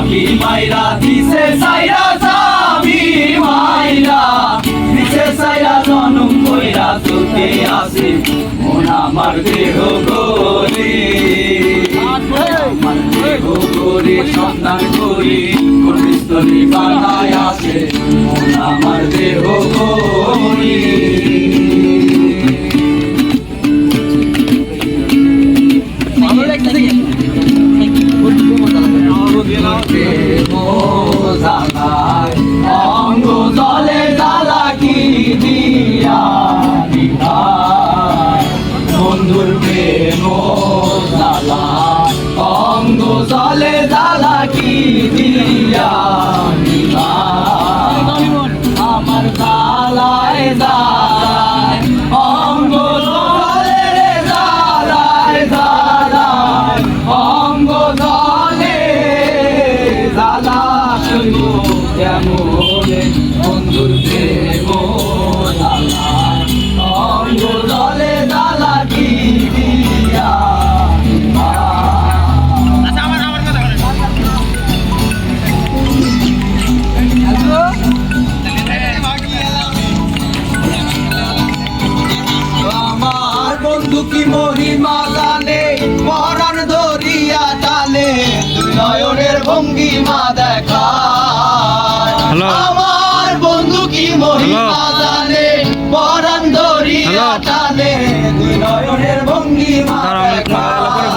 চাবি মাইরা দিছে সাইরা চাবি মাইরা। দিছে সাইরা জনম কইরা চোখে আসে, মন আমার দেহ গরে আমার দেহ গরে সন্ধান করি কোন স্থলী বানায় আসে, মন আমার দেহ গরে কি দিয়া নয়নের ভঙ্গিমা দেখা আমার বন্ধু কি মহিমা জানে? পরান দরিয়া টানে। দুই নয়নের ভঙ্গিমা দাঁড়াও,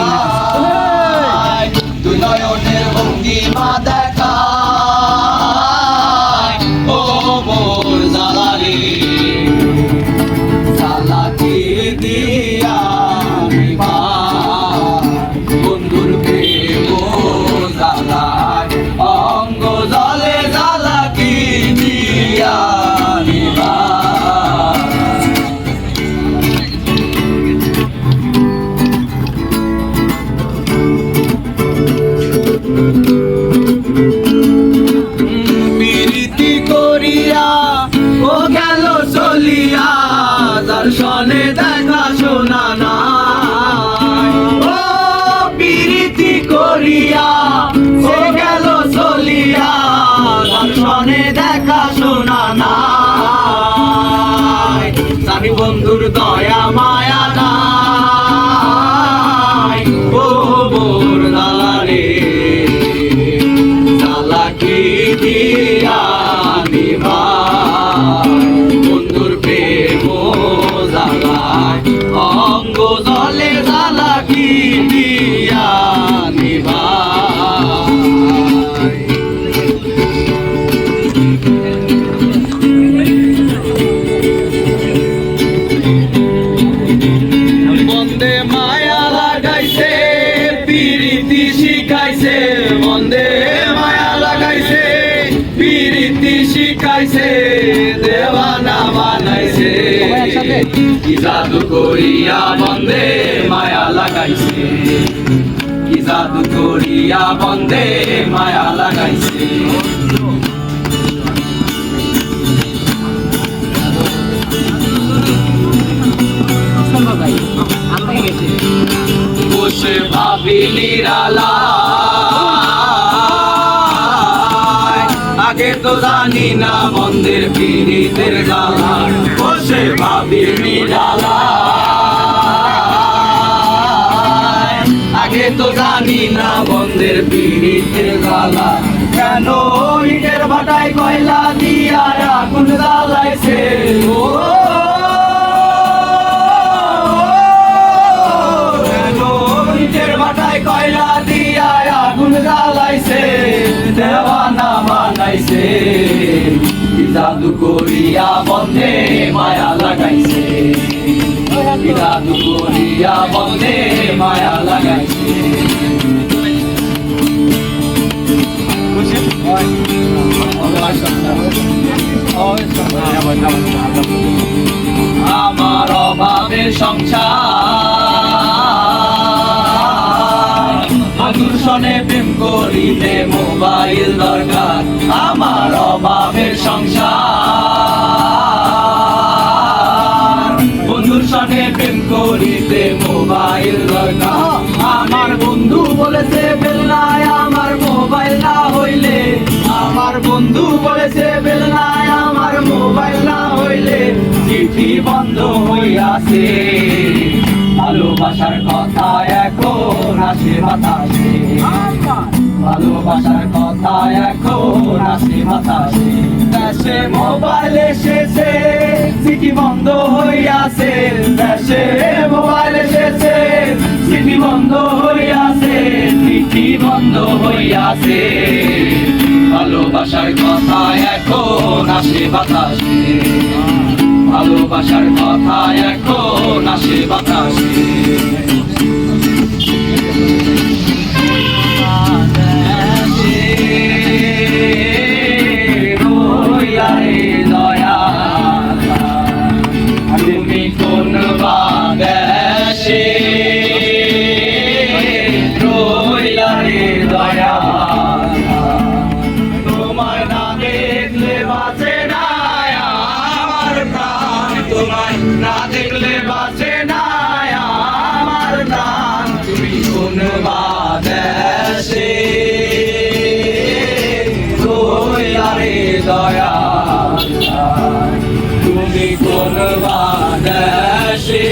চলিয়া দর্শনে দেখা শোনা না ও প্রীতি করিয়া সে গেল চলিয়া, দর্শনে দেখা শোনা না বন্ধুর দয়া মায়া বন্দে মায়া লাগাইছে পিরিতি শিখাইছে। বন্দে মায়া লাগাইছে পিরিতি শিখাইছে। কি জাদু করিয়া বন্দে মায়া লাগাইছে। কি জাদু করিয়া বন্দে মায়া লাগাইছে। বসে ভাবি নিরালা আগে তো জানি না মন্দির পীড়িতের জ্বালা বসে ভাবি নিরালা আগে তো জানি না মন্দির পীড়িতের জ্বালা কেন ইটের ভাটায় কয়লা দিয়া কুন্দা জাদু করিয়া বন্ধে মায়া লাগাইছে। জাদু করিয়া বন্ধে মায়া লাগাইছে। আমার অভাবের সংসার জনে প্রেম করিতে মোবাইল দরকার, আমার অভাবের সংসার। বন্ধুর সনে প্রেম করিতে মোবাইল দরকার, আমার বন্ধু বলেছে, বেলনায় আমার মোবাইল না হইলে। আমার বন্ধু বলেছে, বেলনায় আমার মোবাইল না হইলে। চিঠি বন্ধ হইয়াছে। ভালোবাসার কথা এখন আসে বাতাসে। ভালোবাসার কথা এখন আসে বাতাসে। দেশে মোবাইল এসেছে সিটি বন্ধ হইয়াছে। দেশে মোবাইল এসেছে সিটি বন্ধ হইয়াছে সিটি বন্ধ হইয়াছে। ভালোবাসার কথা এখন আসে বাতাসে। ভালোবাসার কথা এখন আসে বাতাসে। তোমায় না দেখলে বাঁচে না আমার প্রাণ। তুমি কোন বাদেশে রইলা দয়া তুমি কোন বাদেশে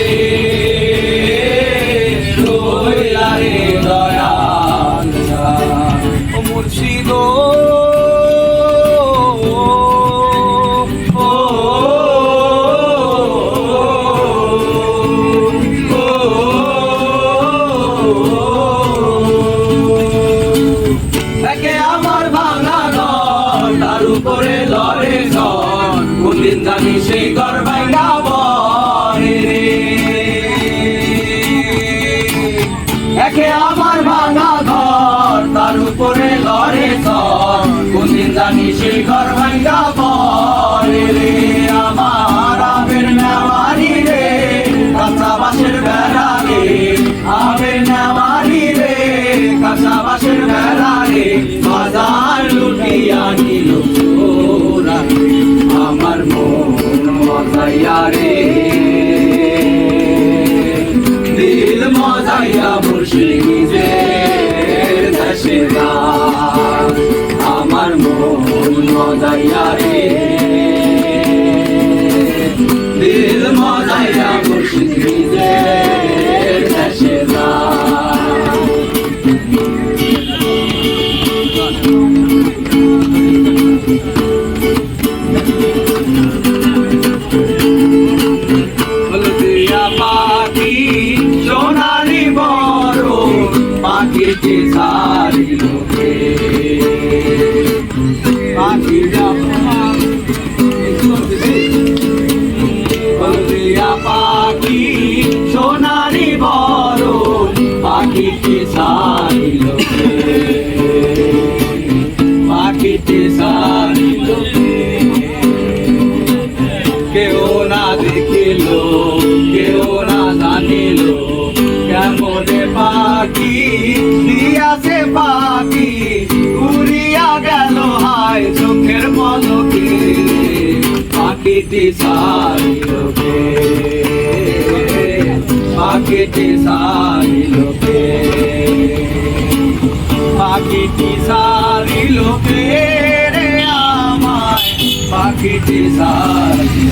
আমার ভাঙা ঘর, তার উপরে লড়ে ঝড় কোনদিন জানি সেই ঘর ভাঙা বরে রে, আমার আবের নেওয়ারি রে কাঁচা বাসের বেড়া রে। আবের নেওয়ারি রে কাঁচা বাসের বেড়া রে। বাজার লুটিয়া নিল আমার মন মজাইয়া রে। মন মজাইয়া রে দিল মজাইয়া মুর্শিদের দেশে রাত। হলদিয়া পাখি সোনালি বড় পাখিটি সারি পাখিটি সারি লোকে পাখিটি সারি লোকে কেউ না দেখিল, কেউ না জানিল কেমনে পাখি দিয়াছে পাখি। উড়িয়া গেল, হায় চোখের পলকে। পাখিটি সারিলকে পাখিটি সারিলকে পাখিটি সারিলকে রে আমায় পাখিটি সারি